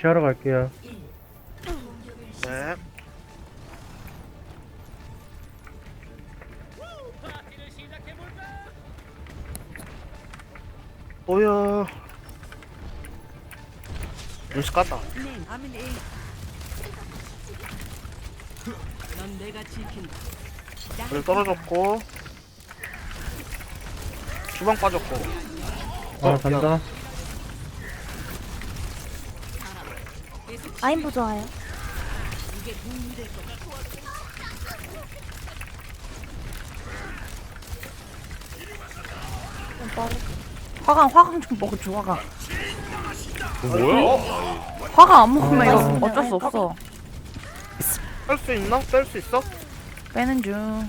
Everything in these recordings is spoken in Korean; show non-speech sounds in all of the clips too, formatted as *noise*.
지하러 갈게요. 네. 뭐야? 루시 깠다. 넌 내가 지킨다. 그래 떨어졌고 주방 빠졌고 아, 간다. 아임보 좋아요. 화강 화강 좀 먹어줘 화강 뭐야? 화강 안 먹으면 아. 이거 어쩔 수 없어 뺄 수 있나? 뺄 수 있어? 빼는 중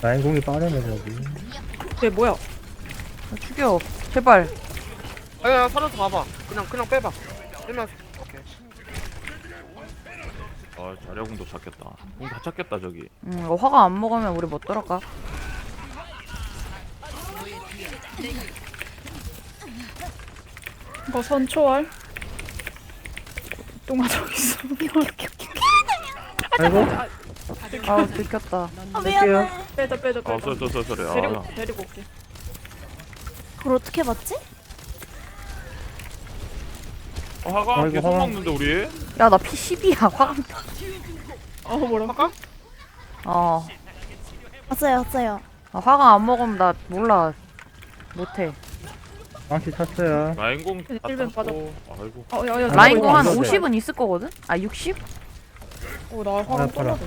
라인 공이 빠르네, 저기. 쟤 뭐야 나 죽여 제발 아니야 살아서 가봐 그냥 그냥 빼봐 빼면 오케이 아 자리아궁도 찾겠다. 궁다 찾겠다 저기. 음 이거 화강 안 먹으면 우리 못 들어가 이거 선초월. 똥아 저기 있어. *laughs* 이렇게 아이고, 아우 들켰다 아, 할게요. 미안해. 빼자 빼자 아 빼자. 쏘쏘 쏘 쏘래. 데리고 아, 데리고 올게. 그걸 어떻게 봤지? 어, 화가 아이고, 계속 화가. 먹는데 우리. 야나피 10이야 *laughs* 화강 어 뭐라고? 어 왔어요, 왔어요. 아, 화강 안 먹으면 나 몰라 못해 망치 찼어요. 라인궁 다 일벤 땄고. 아이고. 어 야야. 라인 공 한안 돼. 50은 있을 거거든? 아 60? 어나 아, 화가 아파라. 떨어져.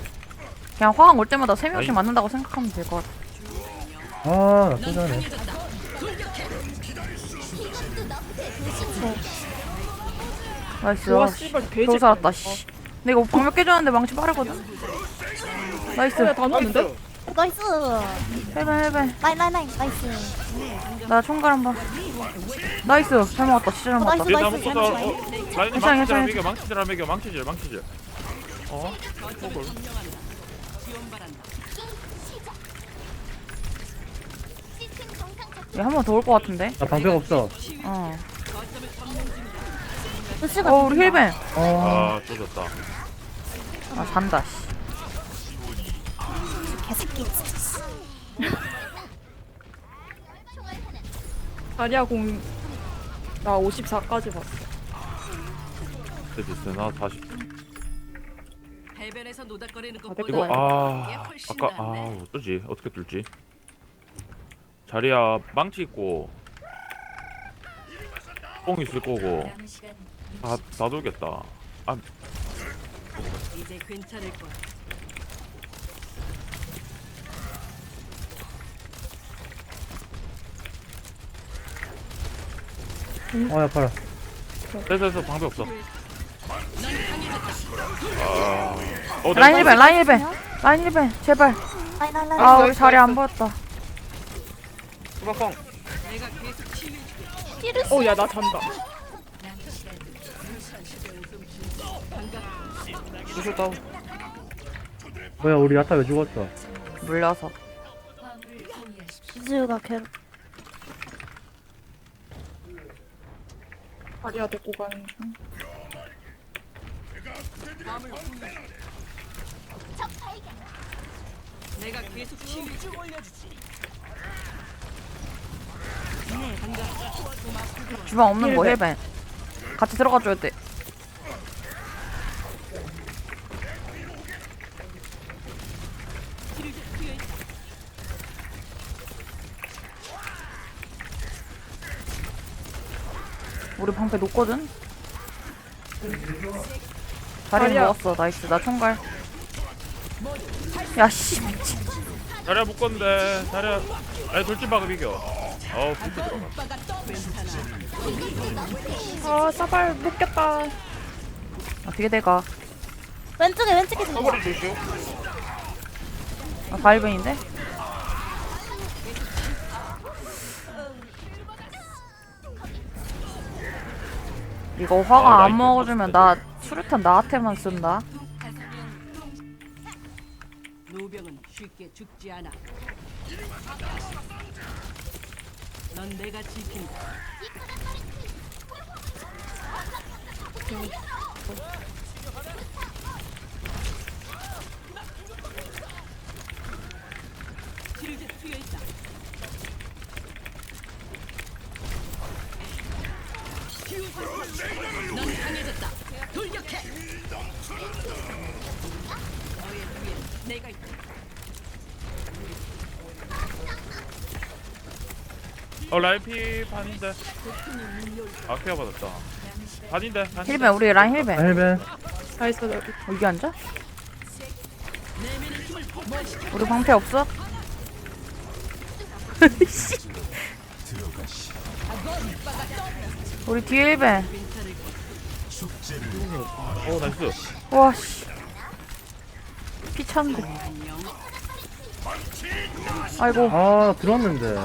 그냥 화강 올 때마다 3명씩 라인- 맞는다고 생각하면 될 것 같아 아, 나또 자네. 나이스 와 아, 씨발 돼지. 겨우 살았다 씨 이거 방몇 깨졌는데 망치 빠르거든? 나이스 어야 다 넣었는데? 나이스. 헬벤 헬벤 라인, 라인, 라인. 나이스. 나 총갈 한번 나이스 잘 먹었다 진짜 잘 어, 먹었다 나이스. 뒤에 다 어, 라인이 괜찮아, 망치질 괜찮아. 매겨 망치질 매겨 망치질 망치질. 어? 먹을. 얘한 번 더 올 것 같은데? 나 방벽 없어. 어. 루시가 어 우리 힐벤 어, 아 쏘졌다. 아 잔다 씨 *laughs* 개새끼. 다리아 공. 나 54까지 봤어. 됐어 나 다시. 해변에서 노닥거리는 아, 것보다 이거. 아 이게 훨씬 아까 아. 어쩌지 어떻게 뚫지? 자리야 망치 있고 뽕 있을 거고 다 다 돌겠다. 아 이제 괜찮을 거야. 어, 아파라. 됐어 됐어 방법 없어. 아, 어, 라인 내가 힐벤 라인 힐벤 라인 힐벤 제발 라인, 라인, 라인. 아 우리 자리 안 보였다 주방펑 어야 나 잔다. 루시 다운 뭐야, 우리 야타 왜 죽었어? 물려서 루시가 괴롭. 다리아 데리고 가는 중. 내가 계속 힘을 쭉 올려주지. 주방 없는 거 힐벤 같이 들어가 줘야 돼 우리 방패 높거든? 자리. 먹었어 나이스 나 총갈 야씨 자리야 묶었는데 자리야 아니 돌진 박음 이겨. 어우 피트 들어가. 아 사발 묶였다. 어떻게 돼가 왼쪽에, 왼쪽에. 서버리 루시 아 바이벤인데? 이거 화가 아, 안 먹어주면 나 수류탄 나한테만 쓴다 노병은 쉽게 죽지 않아. 넌 내가 지킨다. 치료제 투여 있다. 넌 강해졌다. 돌격해. 너의 위에 내가 있다. 어 라이피 반인데 아 케어 받았다 반인데 반인데 힐벤 우리 라인 아, 힐벤 헬벤. 나이스 여기. 어, 여기 앉아? 우리 방패 없어? *laughs* *laughs* 우리 뒤에 힐벤 어 나이스 와씨 피찬데 아이고 아, 들어왔는데.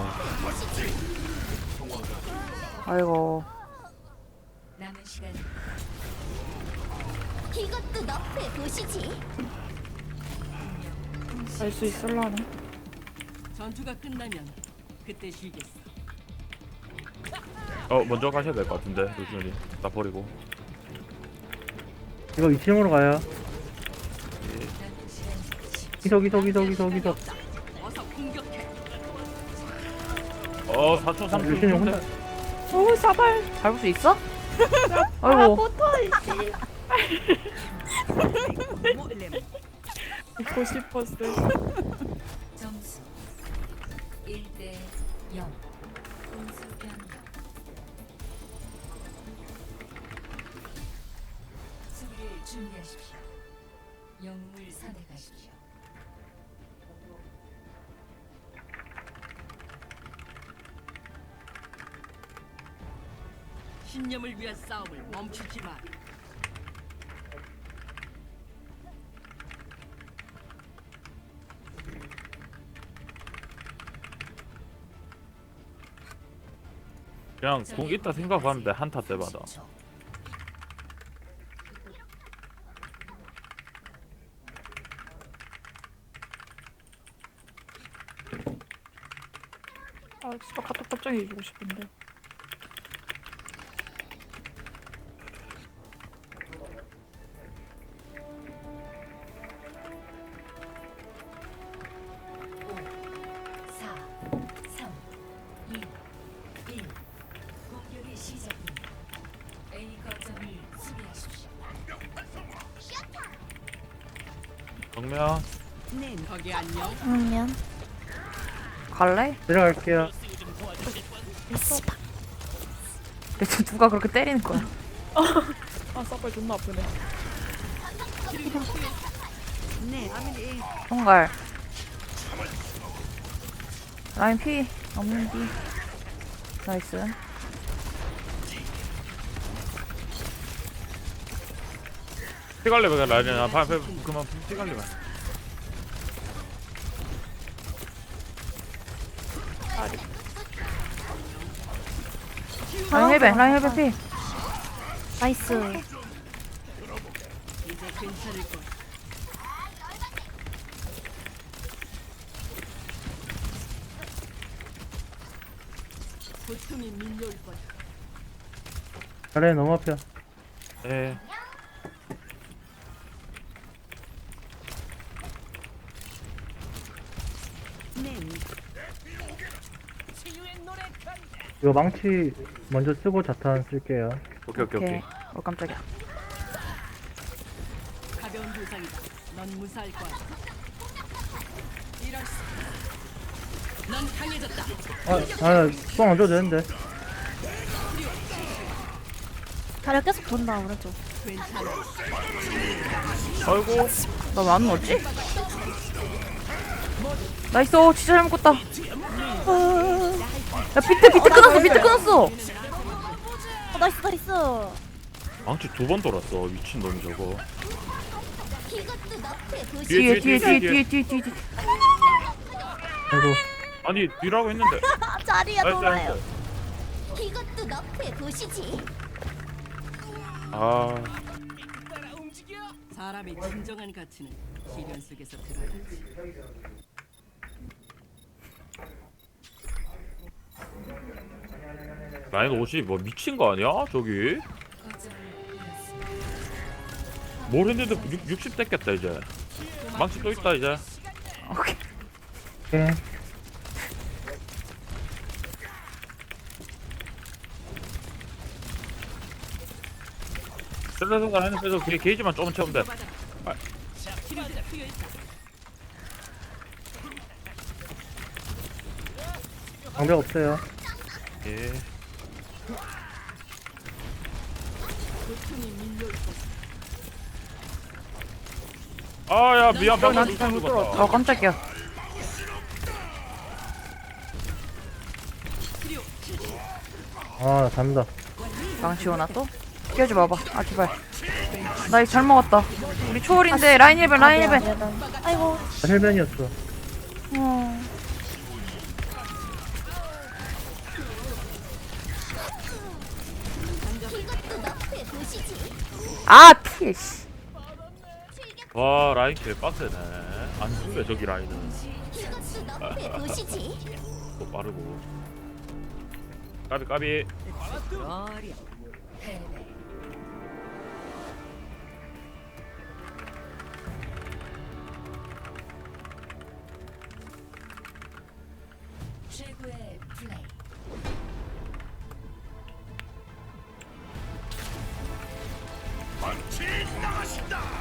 아이고 이것도 너프에 보시지. 알 수 있을라나? 전투가 끝나면 그때 쉬겠어. 어 먼저 가셔야 될 것 같은데 루시언이 나 버리고 이거 2층으로 가요. 이석, 이석, 이석, 이석, 이석. 공격해. 어 4초 3초 루시이 혼자. 오 사발. 밟을 수 있어? 아이고 입고 *laughs* 싶었어. 점수 1대 0. 공수 준비하십시오. 영웅을 선택하십시오. 신념을 위한 싸움을 멈추지 마. 그냥 공 있다 생각하는데 한타 때마다 아 진짜 카톡 답장해 주고 싶은데. 사, 삼, 이, 일. 공격의 시작입니다. A 거점을 수비하십시오. 정면 거기 안녕. 그러면 갈래? 내려갈게요. 대체 누가 그렇게 때리는 거야? 아 사발 존나 아프네. 총갈 라인 피 없는디 나이스. 피갈래 그냥 라인이나 바 그만 피갈래 봐 라인 힐벤 라인 힐벤 피 나이스. 자리에 너무 앞이야. 예 이거 망치 먼저 쓰고 자탄 쓸게요. 오케이 오케이 오케이 오케이 어 깜짝이야 가벼운 부상이다. 넌 무사할 거야. 이럴 수. 넌 강해졌다. 아, 아, 뽕안 줘도 되는데. 다리 계속 돈다 오른쪽. 괜찮아. 아이고 나 왜 안 넣었지? 나이스 어, 진짜 잘 묶었다 야 비트 비트 끊었어 비트 끊었어 어, 나이스 나이스. 망치 두 번 돌았어 미친놈 저거 보시지. 뒤에 뒤에 뒤에 뒤에 뒤에 뒤에 아이고. 아니 뒤라고 했는데 아, 자리야 나이스 돌아요. 나이스 이것도 너프에 보시지. 아 사람의 진정한 가치는 시련 속에서 드러나지. 라인 50 뭐 미친 거 아니야 저기. 뭘 했는데 6, 60 됐겠다 이제 망치 또 있다 이제 오케이. 오케이. 슬슬 순간 하는 빼서 게, 게이지만 조금 채우면 돼 방벽 없어요. 예. 아야 미안 방금 나한테 잘못 죽었다. 어 깜짝이야. 아, 잔다. 망치 오나 또? 깨지 마봐. 아 제발. 나 이거 잘 먹었다. 우리 초월인데 라인 1벤 라인 1벤. 미안, 미안. 아이고. 아, 헬벤이었어. 어. 아 피. 씨. 와 라인 개 빡세네 안 죽네 저기 라인은 이것도 너프의 도시지. 또 빠르고 까비 까비 어려. 자신다.